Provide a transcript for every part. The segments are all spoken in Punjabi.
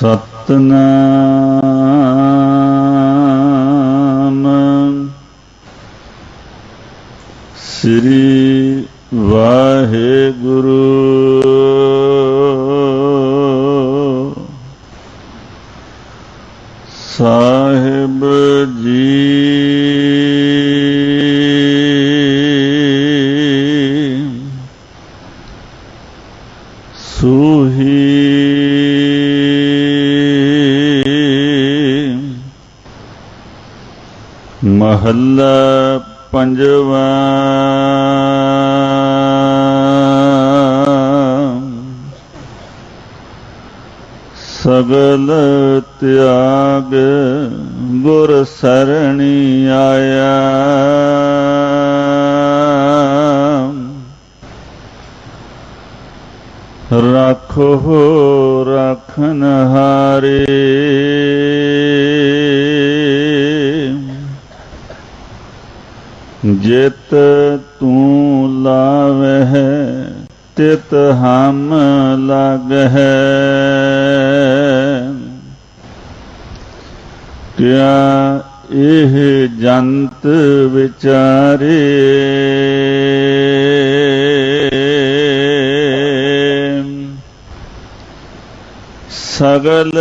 ਸਤਨਾਮ। ਸ੍ਰੀ ਵਾਹਿਗੁਰੂ। ਸਾ ਮਹੱਲਾ ਪੰਜਵਾ। ਸਗਲ ਤਿਆਗ ਗੁਰ ਸਰਣੀ ਆਇਆ। ਰੱਖੋ ਰਖਨ ਹਾਰੇ ਜਿਤ ਤੂੰ ਲਾਵਹਿ, ਤਿਤ ਹਮ ਲਾਗਹਿ। ਕਿਆ ਇਹ ਜੰਤ ਵਿਚਾਰੇ? ਸਗਲ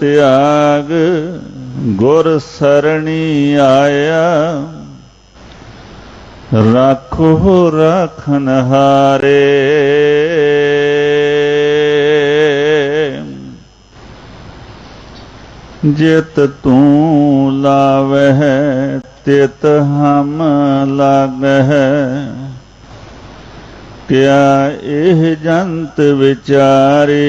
ਤਿਆਗ ਗੁਰ ਸਰਣੀ ਆਇਆ। ਰੱਖੋ ਰਖਨ ਹਾਰੇ ਜਿਤ ਤੂੰ ਲਾਵਹਿ ਤਿਤ ਹਮ ਲਾਗਹਿ। ਕਿਆ ਇਹ ਜੰਤ ਵਿਚਾਰੇ।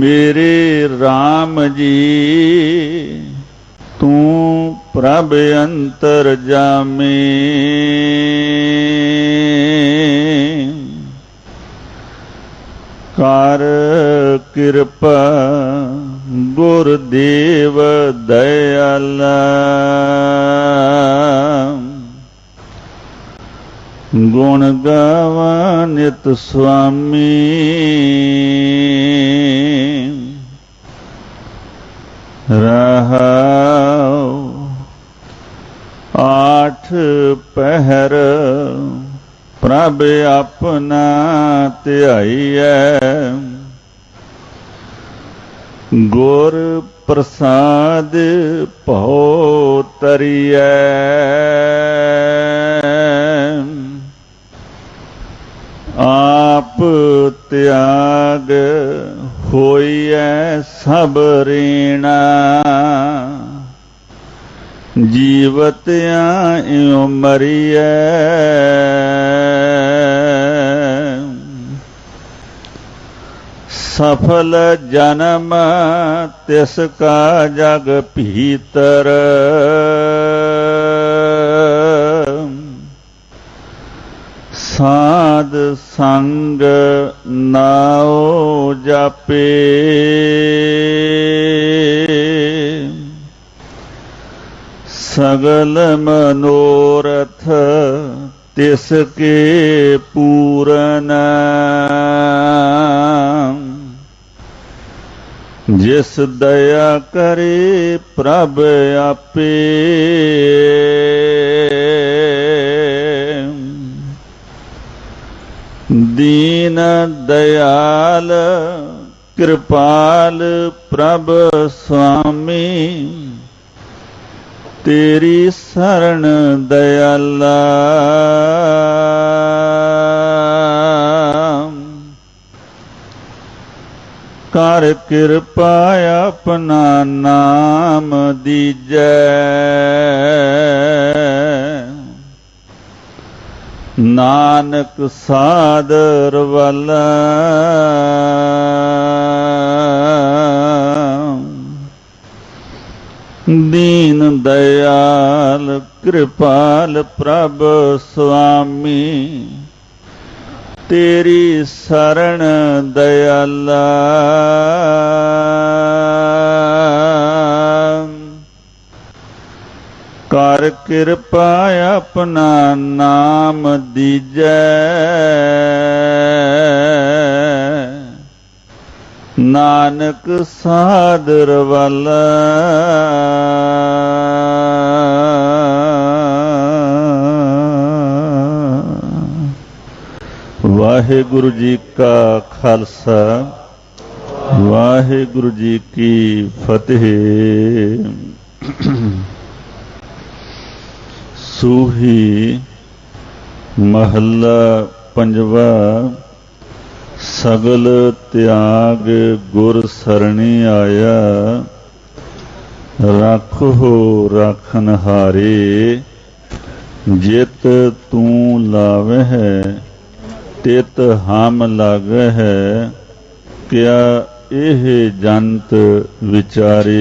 ਮੇਰੇ RAM ਜੀ, ਤੂੰ ਪ੍ਰਭ ਅੰਤਰ ਜਾਮੇ। ਕਰ ਕਿਰਪਾ ਗੁਰ ਦੇਵ ਗੁਣ ਗਾਵਾ ਨਿਤ ਸੁਆਮੀ। ਆਠ ਪਹਿਰ ਪ੍ਰਭ ਆਪਣਾ ਧਿਆਈਐ। ਗੁਰ ਪ੍ਰਸਾਦ ਭਉ ਤਰੀਐ। ਆਪ ਤਿਆਗ ਹੋਈਐ ਸਭ ਜੀਵਤ ਆਇਓ ਮਰੀਐ। ਸਫਲ ਜਨਮ ਤਿਸ ਕਾ ਜਗ ਭੀਤਰ। ਸਾਧ ਸੰਗ ਨਾਉ ਜਾਪੇ। ਸਗਲ ਮਨੋਰਥ ਤਿਸ ਕੇ ਪੂਰਨ। ਜਿਸ ਦਇਆ ਕਰੇ ਪ੍ਰਭ ਆਪੇ। ਦੀਨ ਦਇਆਲ ਕਿਰਪਾਲ ਪ੍ਰਭ ਸੁਆਮੀ। ਤੇਰੀ ਸਰਣ ਦਇਆਲਾ। ਕਰ ਕਿਰਪਾ ਆਪਣਾ ਨਾਮ ਦੀਜੈ। ਨਾਨਕ ਸਾਦਰ ਵੱਲ। ਦੀਨ ਦਇਆਲ ਕਿਰਪਾਲ ਪ੍ਰਭ ਸੁਆਮੀ। ਤੇਰੀ ਸਰਣ ਦਇਆਲਾ। ਕਰ ਕਿਰਪਾ ਆਪਣਾ ਨਾਮ ਦੀਜੈ। ਨਾਨਕ ਸਾਦਰ ਵੱਲ। ਵਾਹਿਗੁਰੂ ਜੀ ਕਾ ਖਾਲਸਾ ਵਾਹਿਗੁਰੂ ਜੀ ਕੀ ਫਤਿਹ। ਸੂਹੀ ਮਹੱਲਾ ਪੰਜਵਾ ਸਗਲ ਤਿਆਗ ਗੁਰ ਸਰਣੀ ਆਇਆ। ਰੱਖੋ ਰਾਖਨ ਹਾਰੇ ਜਿਤ ਤੂੰ ਲਾਵਹਿ, ਤਿਤ ਹਮ ਲਾਗਹਿ, ਕਿਆ ਇਹ ਜੰਤ ਵਿਚਾਰੇ।